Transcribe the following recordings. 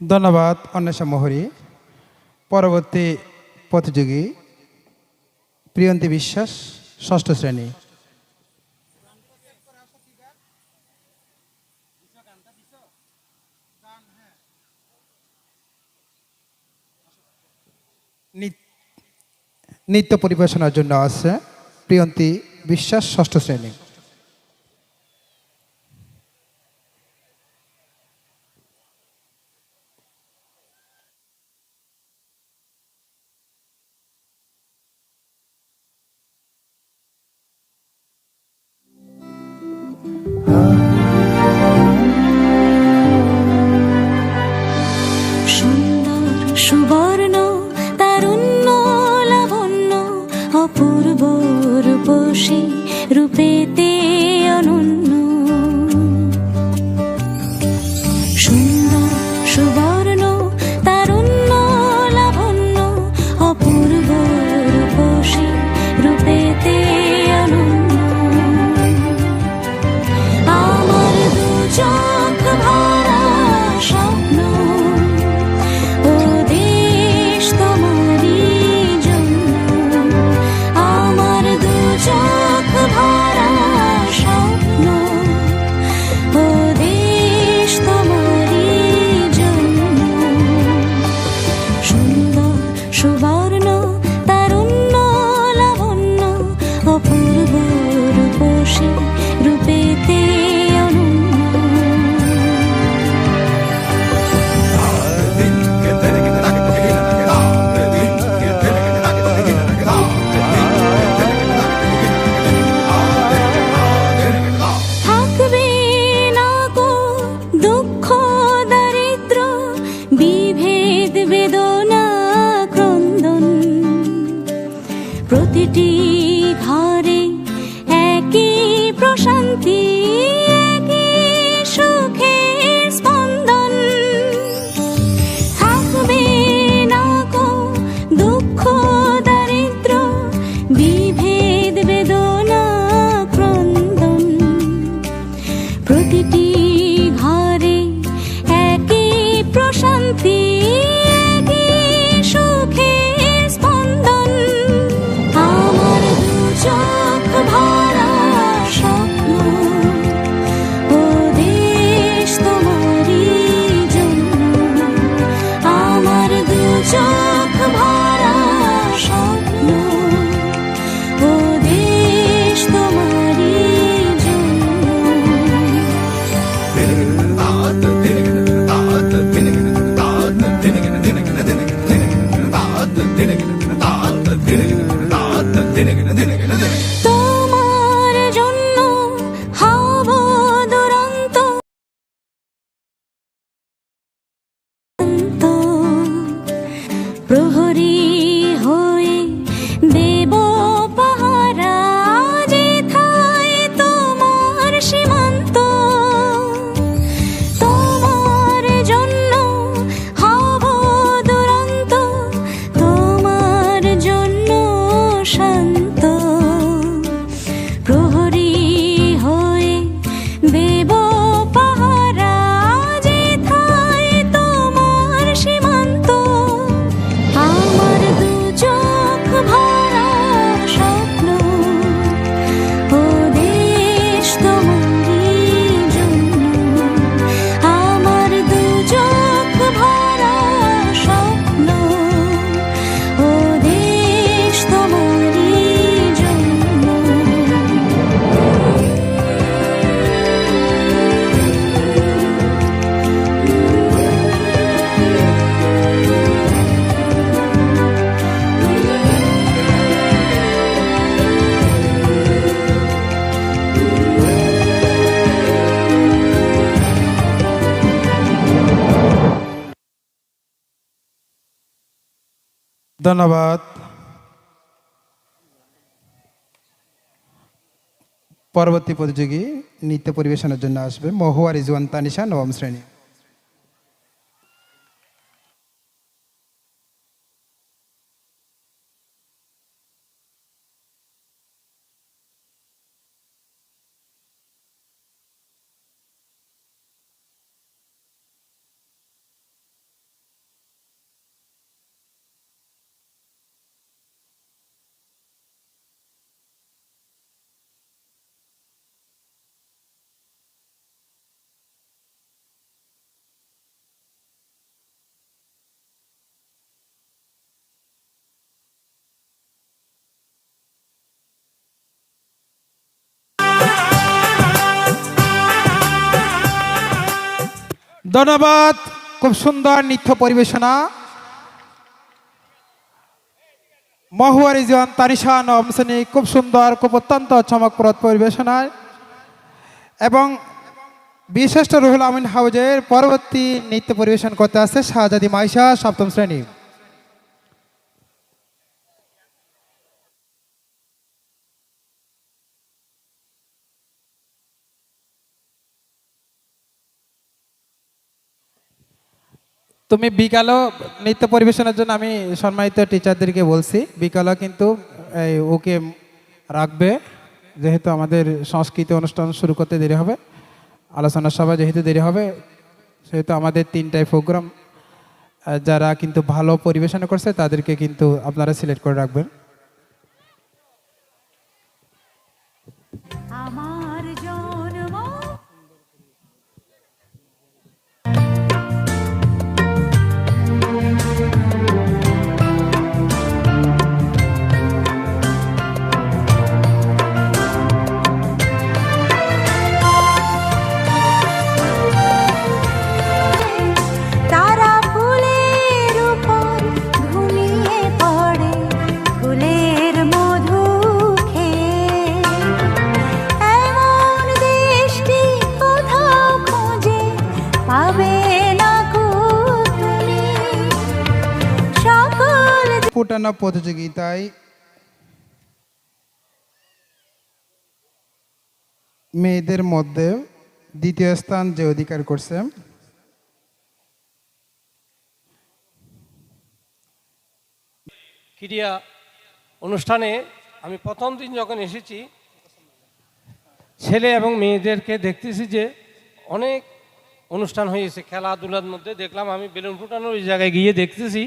ধন্যবাদ, অন্বেষা মোহরি। পরবর্তী প্রতিযোগী, প্রিয়ন্তী বিশ্বাস, ষষ্ঠ শ্রেণি। নৃত্য পরিবেশনার জন্য আছে প্রিয়ন্তী বিশ্বাস, ষষ্ঠ শ্রেণি। ধন্যবাদ। পরবর্তী প্রতিযোগী নৃত্য পরিবেশনের জন্য আসবে মহুয়া রিজওয়ান তানিশা নবম শ্রেণি। ধন্যবাদ। খুব সুন্দর নৃত্য পরিবেশনা। মহুয়ারি রিজন তারিশা শ্রেণি, খুব সুন্দর, খুব অত্যন্ত চমকপ্রদ পরিবেশনায়। এবং বিশিষ্ট রুহুল আমিন হাউজের পরবর্তী নৃত্য পরিবেশন করতে আসছে শাহজাদি মাইশা সপ্তম শ্রেণি। তুমি বিকালও নৃত্য পরিবেশনের জন্য আমি সম্মানিত টিচারদেরকে বলছি। বিকালও কিন্তু, এই, ওকে রাখবে, যেহেতু আমাদের সংস্কৃতি অনুষ্ঠান শুরু করতে দেরি হবে। আলোচনা সভা যেহেতু দেরি হবে, সেহেতু আমাদের তিনটায় প্রোগ্রাম যারা কিন্তু ভালো পরিবেশনা করছে, তাদেরকে কিন্তু আপনারা সিলেক্ট করে রাখবেন। আমার ফুটানো প্রতিযোগিতায় মেয়েদের মধ্যে দ্বিতীয় স্থান যে অধিকার করছে, ক্রীড়া অনুষ্ঠানে আমি প্রথম দিন যখন এসেছি, ছেলে এবং মেয়েদেরকে দেখতেছি যে অনেক অনুষ্ঠান হয়েছে, খেলাধুলার মধ্যে দেখলাম আমি বেলুন ফুটানোর ওই জায়গায় গিয়ে দেখতেছি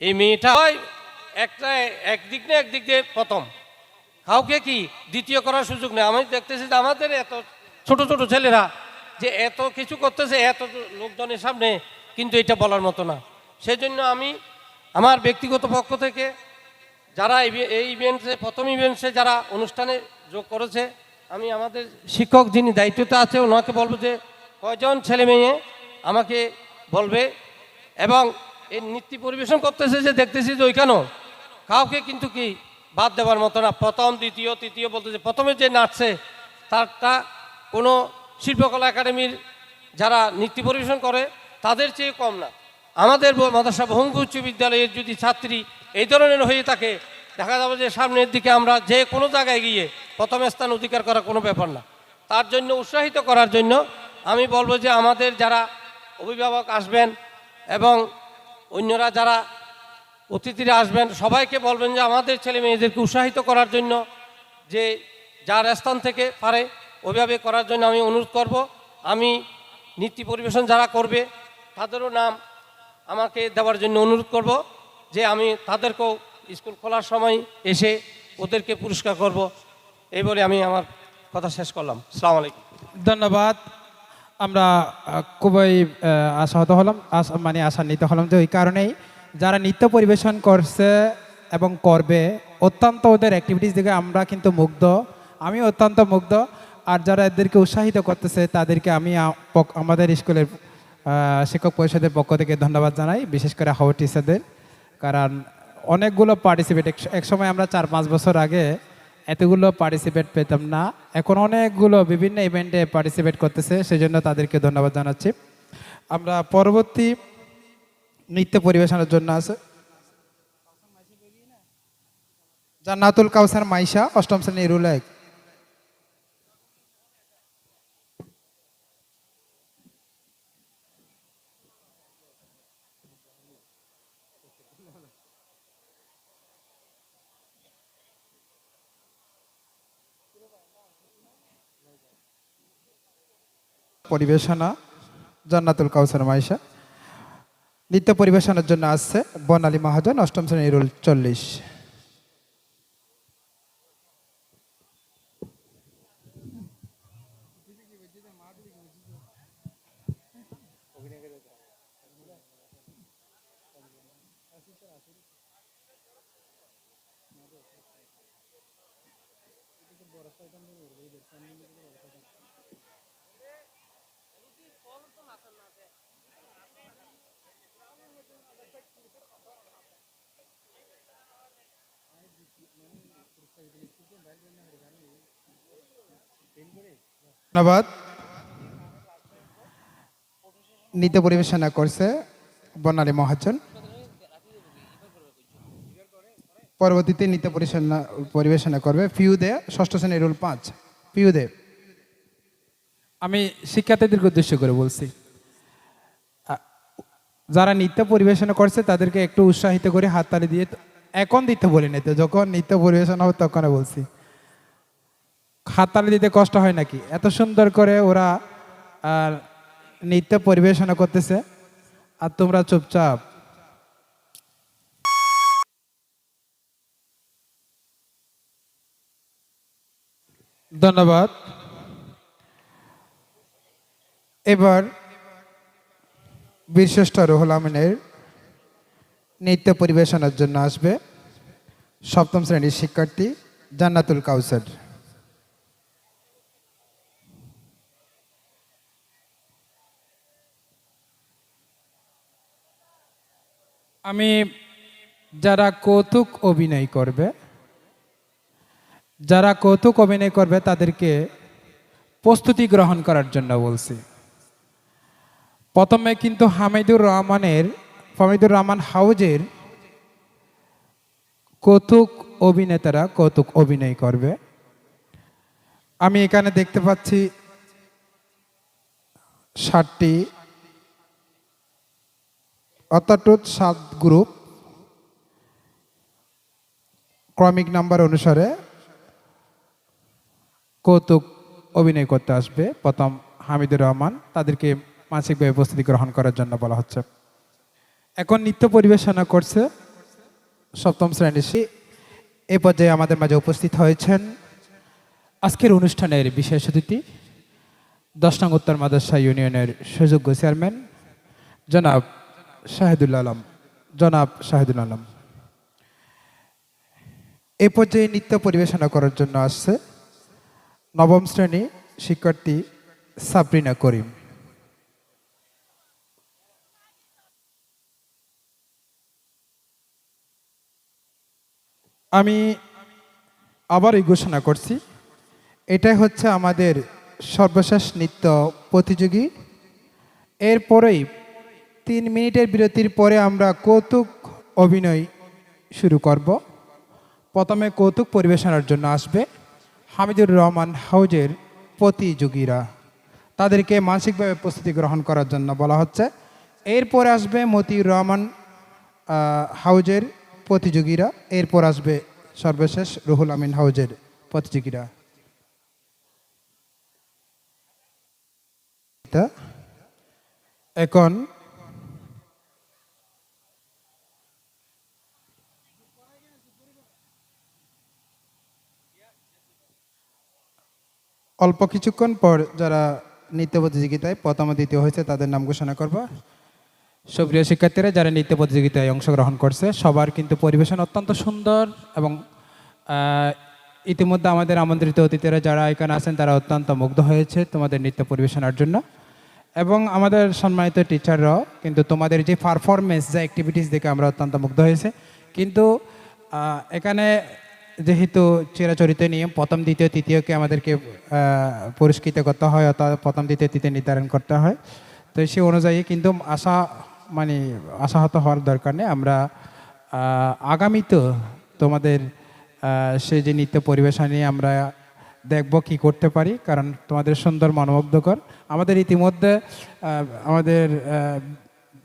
এই মেয়েটা হয় একটা একদিক না একদিক দিয়ে প্রথম। কাউকে কি দ্বিতীয় করার সুযোগ নেই? আমি দেখতেছি যে আমাদের এত ছোট ছোট ছেলেরা যে এত কিছু করতেছে, এত লোকজনের সামনে কিন্তু এটা বলার মতো না। সেজন্য আমি আমার ব্যক্তিগত পক্ষ থেকে যারা এই- ইভেন্টসে প্রথম ইভেন্টসে যারা অনুষ্ঠানে যোগ করেছে, আমি আমাদের শিক্ষক যিনি দায়িত্বতে আছে, ওনাকে বলব যে কয়জন ছেলে মেয়ে আমাকে বলবে এবং এই নৃত্য পরিবেশন করতেছে যে দেখতেছি যে ওইখানেও কাউকে কিন্তু কি বাদ দেওয়ার মতো না। প্রথম, দ্বিতীয়, তৃতীয় বলতেছে, প্রথমে যে নাচছে, তারটা কোনো শিল্পকলা একাডেমির যারা নৃত্য পরিবেশন করে, তাদের চেয়ে কম না। আমাদের মাদ্রাসা বহুমুখী উচ্চ বিদ্যালয়ের যদি ছাত্রী এই ধরনের হয়ে থাকে, দেখা যাবে যে সামনের দিকে আমরা যে কোনো জায়গায় গিয়ে প্রথম স্থান অধিকার করা কোনো ব্যাপার না। তার জন্য উৎসাহিত করার জন্য আমি বলব যে আমাদের যারা অভিভাবক আসবেন এবং অন্যরা যারা অতিথিরা আসবেন, সবাইকে বলবেন যে আমাদের ছেলে মেয়েদেরকে উৎসাহিত করার জন্য যে যার স্থান থেকে পারে, ওইভাবে করার জন্য আমি অনুরোধ করব। আমি নৃত্য পরিবেশন যারা করবে, তাদেরও নাম আমাকে দেওয়ার জন্য অনুরোধ করব যে আমি তাদেরকেও স্কুল খোলার সময় এসে ওদেরকে পুরস্কার করব। এই বলে আমি আমার কথা শেষ করলাম। সালাম আলাইকুম। ধন্যবাদ। আমরা খুবই আশাহত হলাম মানে আশান্বিত হলাম যে ওই কারণেই যারা নৃত্য পরিবেশন করছে এবং করবে, অত্যন্ত ওদের অ্যাক্টিভিটিস দেখে আমরা কিন্তু মুগ্ধ। আমি অত্যন্ত মুগ্ধ। আর যারা এদেরকে উৎসাহিত করতেছে, তাদেরকে আমি আমাদের স্কুলের শিক্ষক পরিষদের পক্ষ থেকে ধন্যবাদ জানাই, বিশেষ করে হাওয়া টিচারদের কারণ অনেকগুলো পার্টিসিপেট এক সময় আমরা চার পাঁচ বছর আগে এতগুলো পার্টিসিপেট পেতাম না। এখন অনেকগুলো বিভিন্ন ইভেন্টে পার্টিসিপেট করতেছে, সেজন্য তাদেরকে ধন্যবাদ জানাচ্ছি। আমরা পরবর্তী নৃত্য পরিবেশনের জন্য আছে। জান্নাতুল কাউসার মাইশা, অষ্টম শ্রেণি রুল এক পরিবেশনা জন্নাতুল কাউসার মাইশা নৃত্য পরিবেশনার জন্য আসছে বর্ণালী মহাজন অষ্টম শ্রেণির রুল চল্লিশ। ধন্যবাদ। নৃত্য পরিবেশনা করছে বর্ণালী মহাজন। পরবর্তীতে নৃত্য পরিবেশনা পরিবেশনা করবে ফিউ দে ষষ্ঠ শ্রেণির রুল পাঁচ। ফিউ দে আমি শিক্ষার্থীদেরকে উদ্দেশ্য করে বলছি যারা নৃত্য পরিবেশনা করছে তাদেরকে একটু উৎসাহিত করে হাততালি দিয়ে এখন দিতে বলি না তো, যখন নৃত্য পরিবেশন হবে তখন বলছি। হাততালি দিতে কষ্ট হয় নাকি? এত সুন্দর করে ওরা নৃত্য পরিবেশনা করতেছে। আর তোমরা চুপচাপ। ধন্যবাদ। এবার বীরশ্রেষ্ঠ রুহুল আমিনের নৃত্য পরিবেশনার জন্য আসবে সপ্তম শ্রেণির শিক্ষার্থী জান্নাতুল কাউসার। আমি যারা কৌতুক অভিনয় করবে, যারা কৌতুক অভিনয় করবে তাদেরকে প্রস্তুতি গ্রহণ করার জন্য বলছি। প্রথমে কিন্তু হামিদুর রহমানের হামিদুর রহমান হাউজের কৌতুক অভিনেতারা কৌতুক অভিনয় করবে। আমি এখানে দেখতে পাচ্ছি ষাটটি অর্থাৎ সাত গ্রুপ। ক্রমিক নাম্বার অনুসারে কৌতুক অভিনয় করতে আসবে। প্রথম হামিদুর রহমান, তাদেরকে মানসিকভাবে প্রস্তুতি গ্রহণ করার জন্য বলা হচ্ছে। এখন নৃত্য পরিবেশনা করছে সপ্তম শ্রেণির এ পর্যায়ে আমাদের মাঝে উপস্থিত হয়েছেন আজকের অনুষ্ঠানের বিশেষ অতিথি, দশ নং উত্তর মাদ্রাসা ইউনিয়নের সুযোগ্য চেয়ারম্যান, জনাব শাহিদুল আলম। জনাব শাহিদুল আলম। এ পর্যায়ে নৃত্য পরিবেশনা করার জন্য আসছে নবম শ্রেণি শিক্ষার্থী সাবরিনা করিম। আমি আবারই ঘোষণা করছি। এটাই হচ্ছে আমাদের সর্বশেষ নৃত্য প্রতিযোগী। এরপরেই তিন মিনিটের বিরতির পরে আমরা কৌতুক অভিনয় শুরু করব। প্রথমে কৌতুক পরিবেশনার জন্য আসবে হামিদুর রহমান হাউজের প্রতিযোগীরা। তাদেরকে মানসিকভাবে প্রস্তুতি গ্রহণ করার জন্য বলা হচ্ছে। এরপরে আসবে মতিউর রহমান হাউজের প্রতিযোগীরা, এরপর আসবে সর্বশেষ রুহুল আমিন হাউজের প্রতিযোগীরা। এখন অল্প কিছুক্ষণ পর যারা নৃত্য প্রতিযোগিতায় প্রথম দ্বিতীয় হয়েছে, তাদের নাম ঘোষণা করব। সুপ্রিয় শিক্ষার্থীরা, যারা নৃত্য প্রতিযোগিতায় অংশগ্রহণ করছে, সবার কিন্তু পরিবেশন অত্যন্ত সুন্দর এবং ইতিমধ্যে আমাদের আমন্ত্রিত অতিথিরা যারা এখানে আছেন, তারা অত্যন্ত মুগ্ধ হয়েছে তোমাদের নৃত্য পরিবেশনার জন্য। এবং আমাদের সম্মানিত টিচাররাও কিন্তু তোমাদের যে পারফরমেন্স যে অ্যাক্টিভিটিস দেখে আমরা অত্যন্ত মুগ্ধ হয়েছে। কিন্তু এখানে যেহেতু চিরাচরিত নিয়ম, প্রথম, দ্বিতীয়, তৃতীয়কে আমাদেরকে পুরস্কৃত করতে হয়, অর্থাৎ প্রথম, দ্বিতীয়, তৃতীয় নির্ধারণ করতে হয়। তো সেই অনুযায়ী কিন্তু আশা মানে আশাহত হওয়ার দরকার নেই। আমরা আগামীতে তোমাদের সেই যে নৃত্য পরিবেশন আমরা দেখব কি করতে পারি, কারণ তোমাদের সুন্দর মনোমুগ্ধকর আমাদের ইতিমধ্যে আমাদের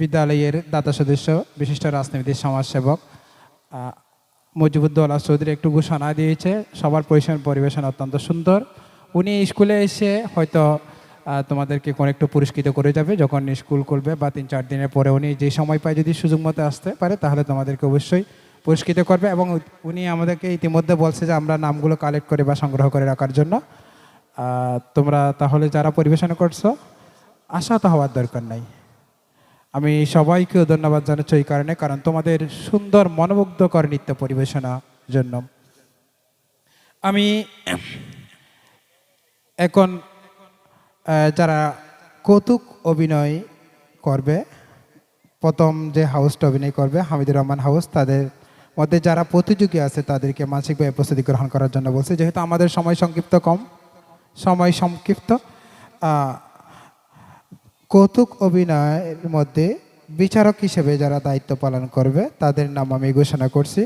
বিদ্যালয়ের দাতা সদস্য, বিশিষ্ট রাজনীতির সমাজসেবক মুজিবুদ্দৌলা চৌধুরী একটু ঘোষণা দিয়েছে, সবার পরিবেশন পরিবেশন অত্যন্ত সুন্দর। উনি স্কুলে এসে হয়তো তোমাদেরকে কোনো একটু পুরস্কৃত করে যাবে যখন স্কুল করবে বা তিন চার দিনের পরে উনি যে সময় পায় যদি সুযোগ মতো আসতে পারে, তাহলে তোমাদেরকে অবশ্যই পুরস্কৃত করবে এবং উনি আমাদেরকে ইতিমধ্যে বলছে যে আমরা নামগুলো কালেক্ট করে বা সংগ্রহ করে রাখার জন্য। তোমরা তাহলে যারা পরিবেশন করছ আশাহত হওয়ার দরকার নাই। আমি সবাইকেও ধন্যবাদ জানাচ্ছি এই কারণে, কারণ তোমাদের সুন্দর মনোমুগ্ধকর নৃত্য পরিবেশনার জন্য। আমি এখন যারা কৌতুক অভিনয় করবে, প্রথম যে হাউসটা অভিনয় করবে, হামিদুর রহমান হাউস, তাদের মধ্যে যারা প্রতিযোগী আছে, তাদেরকে মানসিকভাবে প্রস্তুতি গ্রহণ করার জন্য বলছি। যেহেতু আমাদের সময় সংক্ষিপ্ত কম, সময় সংক্ষিপ্ত কৌতুক অভিনয়ের মধ্যে বিচারক হিসেবে যারা দায়িত্ব পালন করবে, তাদের নাম আমি ঘোষণা করছি।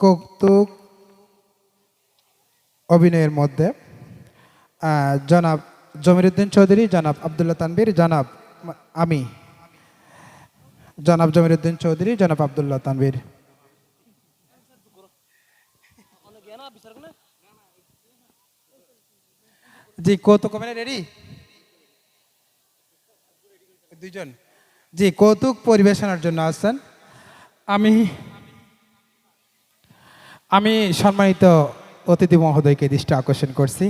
কৌতুক অভিনয়ের মধ্যে জনাব জমিরুদ্দিন চৌধুরী, জনাব আবদুল্লাহ তানবীর জনাব আমি। জনাব জমিরুদ্দিন চৌধুরী, জনাব আবদুল্লাহ তানবীর জি কৌতুক রেডি দুইজন। জি, কৌতুক পরিবেশনার জন্য আসছেন। আমি আমি সম্মানিত অতিথি মহোদয়কে দৃষ্টি আকর্ষণ করছি।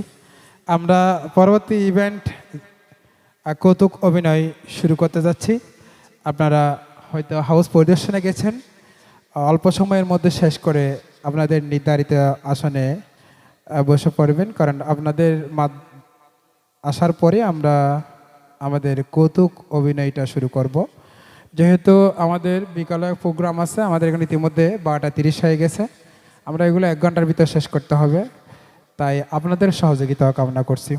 আমরা পরবর্তী ইভেন্ট কৌতুক অভিনয় শুরু করতে যাচ্ছি। আপনারা হয়তো হাউস পরিদর্শনে গেছেন। অল্প সময়ের মধ্যে শেষ করে আপনাদের নির্ধারিত আসনে বসে পড়বেন। কারণ আপনাদের আসার পরে আমরা আমাদের কৌতুক অভিনয়টা শুরু করব। যেহেতু আমাদের বিকালে প্রোগ্রাম আছে, আমাদের এখানে ইতিমধ্যে বারোটা তিরিশ হয়ে গেছে। আমরা এগুলো এক ঘণ্টার ভিতর শেষ করতে হবে। তাই আপনাদের সহযোগিতা কামনা করছি।